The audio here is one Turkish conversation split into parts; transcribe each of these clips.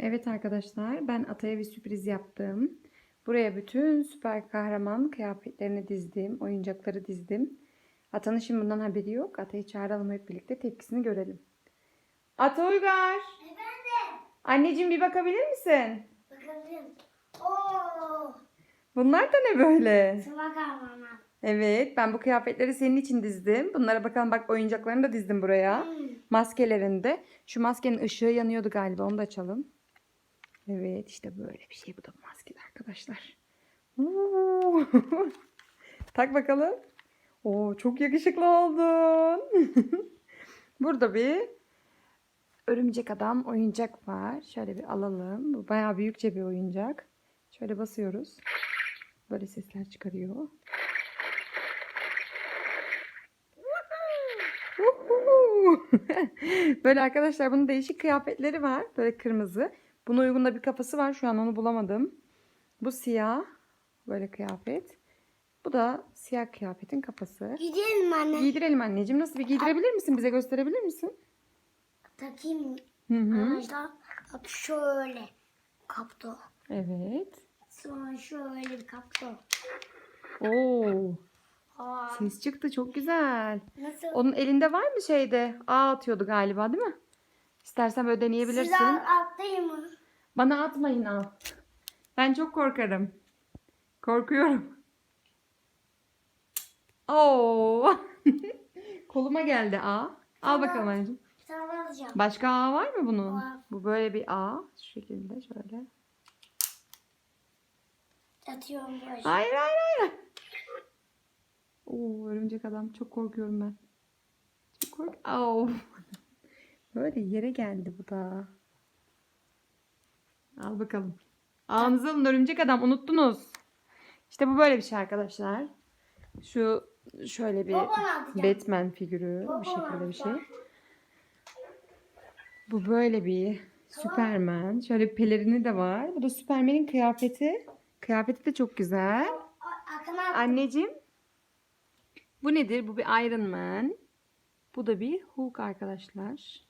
Evet arkadaşlar ben Atay'a bir sürpriz yaptım. Buraya bütün süper kahraman kıyafetlerini dizdim. Oyuncakları dizdim. Ata'nın şimdi bundan haberi yok. Atay'ı çağıralım hep birlikte tepkisini görelim. Ata Uygar. Efendim. Anneciğim bir bakabilir misin? Bakalım. Oo. Bunlar da ne böyle? Sıva kahraman. Evet ben bu kıyafetleri senin için dizdim. Bunlara bakalım bak oyuncaklarını da dizdim buraya. Hmm. Maskelerinde. Şu maskenin ışığı yanıyordu galiba. Onu da açalım. Evet işte böyle bir şey. Bu da maske arkadaşlar. Tak bakalım. Oo çok yakışıklı oldun. Burada bir örümcek adam oyuncak var. Şöyle bir alalım. Bu bayağı büyükçe bir oyuncak. Şöyle basıyoruz. Böyle sesler çıkarıyor. Böyle arkadaşlar bunun değişik kıyafetleri var. Böyle kırmızı. Buna uygun da bir kafası var. Şu an onu bulamadım. Bu siyah. Böyle kıyafet. Bu da siyah kıyafetin kafası. Gidelim anne. Giydirelim anneciğim. Nasıl bir giydirebilir misin? Bize gösterebilir misin? Takayım Hı hı. Bak şöyle. Kapto. Evet. Sonra şöyle bir kapto. Oo, Aa, ses çıktı çok güzel. nasıl? Onun elinde var mı şeyde? Ağ atıyordu galiba değil mi? İstersen böyle deneyebilirsin. Size atlayayım mı? Bana atmayın al. Ben çok korkarım. Korkuyorum. Oo. Koluma geldi ağ. Al bakalım anneciğim. Daha alacağım. Başka ağ var mı bunun? Var. Bu böyle bir ağ. Şu şekilde şöyle. Atıyorum böyle. Hayır hayır hayır. Oo örümcek adam. Çok korkuyorum ben. Çok kork. Oo. Böyle yere geldi bu da. Al bakalım. Ağınızı alın örümcek adam. Unuttunuz. İşte bu böyle bir şey arkadaşlar. Şu şöyle bir. Batman figürü. Babana şekilde bir şey. Bu böyle bir Superman. Şöyle bir pelerini de var. Bu da Superman'in kıyafeti. Kıyafeti de çok güzel. Anneciğim. Bu nedir? Bu bir Iron Man. Bu da bir Hulk arkadaşlar.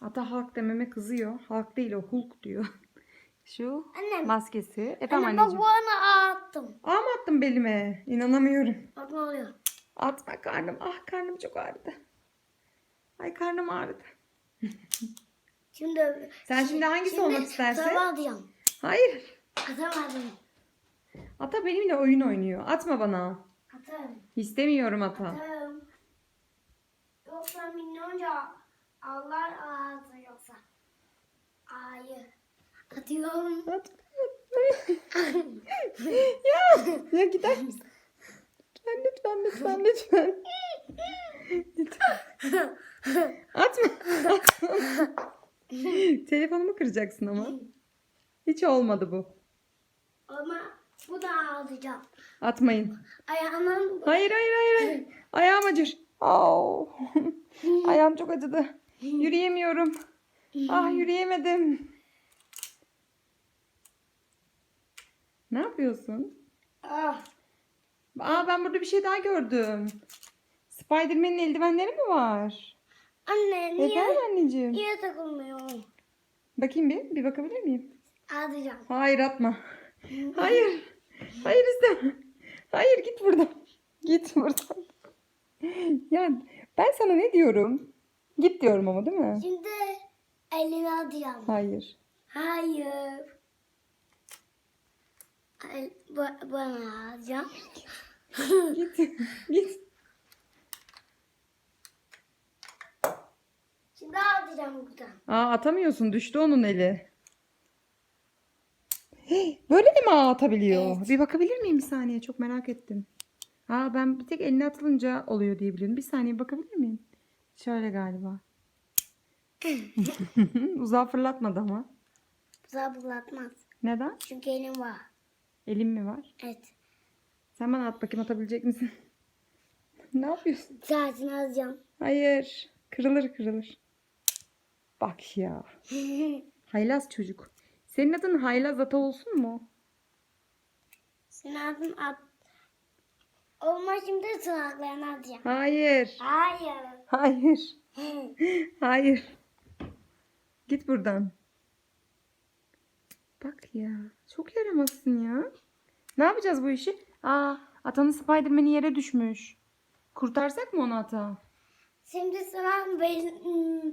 Hatta Hulk dememe kızıyor. Hulk değil o Hulk diyor. Şu Annem. maskesi. Efendim Anne bak anneciğim. bana attım. Aa mı attın belime? İnanamıyorum. Bak ne oluyor. Atma karnım. Ah karnım çok ağrıdı. Ay karnım ağrıdı. Şimdi Sen şimdi hangisi olmak istersin? Alacağım. Hayır. Atamadım. Ata benimle oyun oynuyor. Atma bana. Atarım. İstemiyorum ata. Atarım. Yoksa milyonca Allah ağzı yoksa. Hayır. Atıyorum. At. ya, ya gider misin? Lütfen lütfen lütfen lütfen. lütfen. Atma. Atma. Telefonumu kıracaksın ama. Hiç olmadı bu. Ama bu da alacağım. Atmayın. Ayağımın Hayır hayır hayır. hayır. Ayağım acır. Au. Ayağım çok acıdı. Yürüyemiyorum. Ah yürüyemedim. Ne yapıyorsun? ah, Aa ben burada bir şey daha gördüm. Spiderman'in eldivenleri mi var? Anne niye, Efendim anneciğim. niye takılmıyor? Bakayım bir. Bir bakabilir miyim? Alacağım. Hayır atma. Hayır. Hayır istemem. Hayır git buradan. Git buradan. Ya ben sana ne diyorum? Git diyorum ama değil mi? Şimdi elini alacağım. Hayır. Hayır. El, bu, bana alacağım. Git. Git. Şimdi alacağım buradan. Aa atamıyorsun. Düştü onun eli. Hey, Böyle de mi ağ atabiliyor? Evet. Bir bakabilir miyim bir saniye? Çok merak ettim. Aa ben bir tek eline atılınca oluyor diye biliyorum. Bir saniye bakabilir miyim? Şöyle galiba. Uzağa fırlatmadı ama. Zabılatmaz. Neden? Çünkü elim var. Elim mi var? Evet. Sen bana at bakayım atabilecek misin? ne yapıyorsun? Zaten alacağım. Hayır. Kırılır kırılır. Bak ya. Haylaz çocuk. Senin adın Haylaz Ata olsun mu? Sen adın at. Olma şimdi tırnaklarını alacağım. Hayır. Hayır. Hayır. Hayır. Git buradan. Bak ya. Çok yaramazsın ya. Ne yapacağız bu işi? Aa, atanın Spiderman'i yere düşmüş. Kurtarsak mı onu ata? Şimdi sana ben, hmm,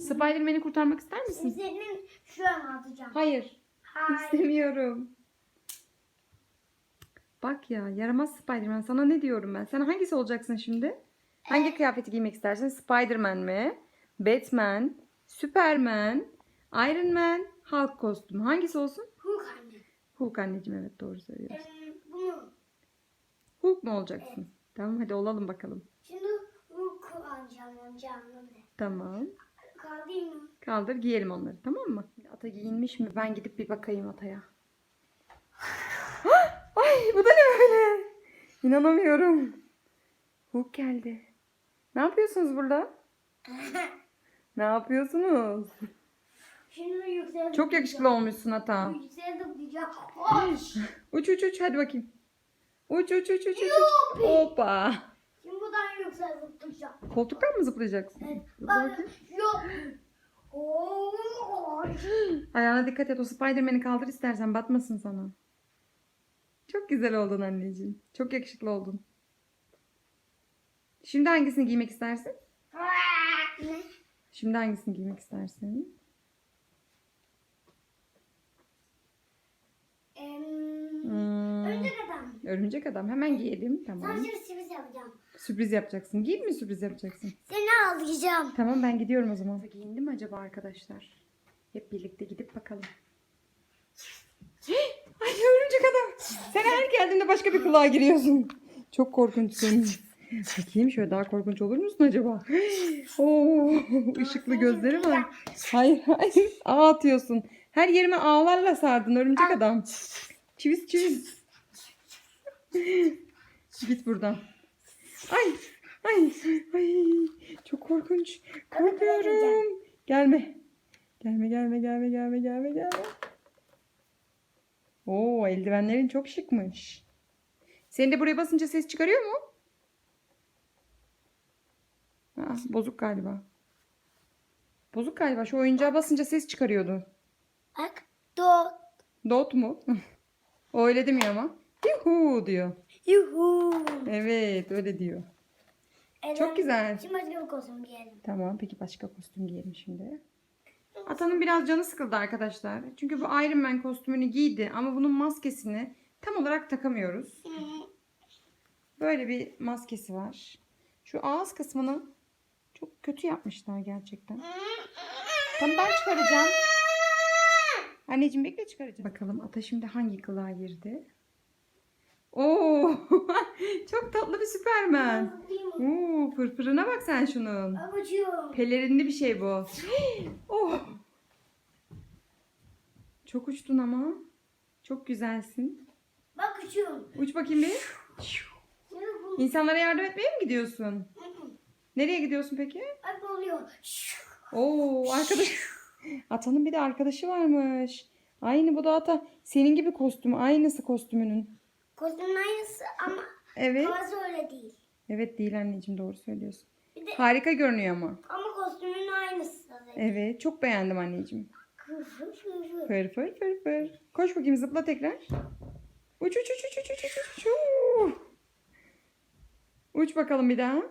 Spiderman'i kurtarmak ister misin? senin şu an atacağım. Hayır. Hayır. İstemiyorum. Bak ya yaramaz Spiderman. Sana ne diyorum ben? Sen hangisi olacaksın şimdi? Hangi kıyafeti giymek istersin? Spiderman mi? Batman? Superman? Iron Man? Hulk kostümü. Hangisi olsun? Hulk anne. Hulk anneciğim evet doğru söylüyorsun. Em, bunu. Hulk mu olacaksın? Tamam hadi olalım bakalım. Şimdi Hulk'u alacağım anladım. Tamam. Kaldırayım mı? Kaldır giyelim onları tamam mı? Ata giyinmiş mi? Ben gidip bir bakayım Ata'ya. Ay bu da ne böyle? İnanamıyorum. Hulk geldi. Ne yapıyorsunuz burada? Ne yapıyorsunuz? Şimdi yükseldim. Çok yakışıklı olmuşsun Ata. Yükseldim diyeceğim. Hoş. Uç uç uç hadi bakayım. Uç uç uç uç uç. uç. Hoppa. Şimdi buradan yükseldim diyeceğim. Koltuktan mı zıplayacaksın? Evet. Bak. Yok. Ayağına dikkat et. O Spiderman'i kaldır istersen batmasın sana. Çok güzel oldun anneciğim. Çok yakışıklı oldun. Şimdi hangisini giymek istersin? Ne? Şimdi hangisini giymek istersin? Hmm, adam. örümcek adam. Hemen giyelim. Tamam. Sadece sürpriz yapacağım. Sürpriz yapacaksın. Giyip mi sürpriz yapacaksın? Seni alacağım. Tamam ben gidiyorum o zaman. Giyindi mi acaba arkadaşlar? Hep birlikte gidip bakalım. Ay. Sen her geldiğinde başka bir kulağa giriyorsun. Çok korkunçsun. Bakayım şöyle daha korkunç olur musun acaba? Oo, ışıklı gözleri var. Hayır hayır. Ağ atıyorsun. Her yerime ağlarla sardın örümcek adam. Çiviz çiviz. Git buradan. Ay ay ay. Çok korkunç. Korkuyorum. Gelme. Gelme gelme gelme gelme gelme gelme. Oo eldivenlerin çok şıkmış. Senin de buraya basınca ses çıkarıyor mu? Ha, bozuk galiba. Bozuk galiba. Şu oyuncağa basınca ses çıkarıyordu. Bak. Do. Dot mu? o öyle demiyor ama. Yuhu diyor. Yuhu. Evet öyle diyor. Evet. Çok güzel. Şimdi başka bir kostüm giyelim. Tamam peki başka kostüm giyelim şimdi. Atanın biraz canı sıkıldı arkadaşlar. Çünkü bu Iron Man kostümünü giydi ama bunun maskesini tam olarak takamıyoruz. Böyle bir maskesi var. Şu ağız kısmını çok kötü yapmışlar gerçekten. Tamam ben çıkaracağım. Anneciğim bekle çıkaracağım. Bakalım ata şimdi hangi kılığa girdi? Oo, çok tatlı bir Süpermen. Oo, fırfırına bak sen şunun. Babacığım. Pelerinli bir şey bu. Çok uçtun ama. Çok güzelsin. Bak uçuyorum. Uç bakayım bir. İnsanlara yardım etmeye mi gidiyorsun? Nereye gidiyorsun peki? Oluyor. Oo, arkadaş. Atanın bir de arkadaşı varmış. Aynı bu da ata. Senin gibi kostümü. Aynısı kostümünün. Kostümün aynısı ama Evet. havası öyle değil. Evet değil anneciğim doğru söylüyorsun. Bir de Harika görünüyor ama. ama kostümün aynısı. Evet çok beğendim anneciğim. Fır fır fır fır. Koş bakayım zıpla tekrar. Uç uç uç uç uç uç uç uç. Uç bakalım bir daha.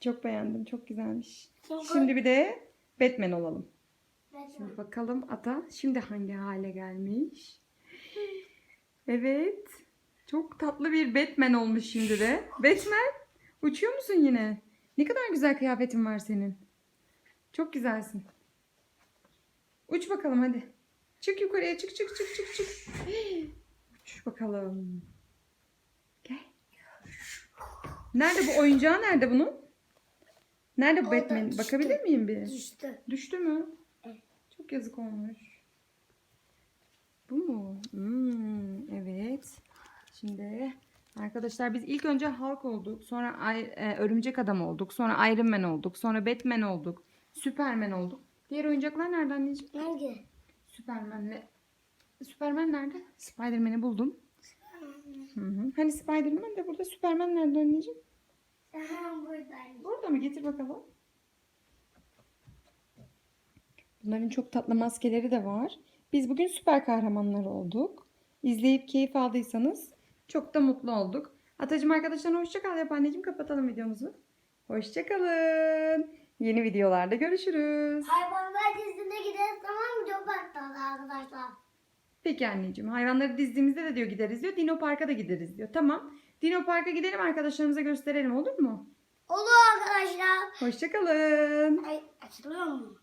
Çok beğendim. Çok güzelmiş. Şimdi- bir de Batman olalım. Şimdi bakalım ata şimdi hangi hale gelmiş. Evet. Çok tatlı bir Batman olmuş şimdi de. Batman uçuyor musun yine? Ne kadar güzel kıyafetin var senin. Çok güzelsin. Uç bakalım hadi. Çık yukarıya çık çık çık çık çık. Uç bakalım. Gel. Nerede bu oyuncağı nerede bunun? Nerede bu Orada Batman? düştü. Bakabilir miyim bir? Düştü. Düştü mü? Evet. Çok yazık olmuş. Bu mu? Hmm, evet. Şimdi arkadaşlar biz ilk önce Hulk olduk. Sonra Ay- e, Örümcek Adam olduk. Sonra Iron Man olduk. Sonra Batman olduk. Superman olduk. Diğer oyuncaklar nerede anneciğim? Nerede? Superman'le Superman nerede? Spiderman'i buldum. Hı hı. Hani Spiderman de burada Superman nerede anneciğim? Aha buradayım. Burada mı? Getir bakalım. Bunların çok tatlı maskeleri de var. Biz bugün süper kahramanlar olduk. İzleyip keyif aldıysanız çok da mutlu olduk. Atacığım arkadaşlarına hoşça kal yap anneciğim. Kapatalım videomuzu. Hoşça kalın. Yeni videolarda görüşürüz. Hayvanlar dizisine gideriz tamam mı? Çok tatlı arkadaşlar. Peki anneciğim. Hayvanları dizdiğimizde de diyor gideriz diyor. Dino Park'a da gideriz diyor. Tamam. Dino Park'a gidelim arkadaşlarımıza gösterelim olur mu? Olur arkadaşlar. Hoşça kalın. Ay açılıyor mu?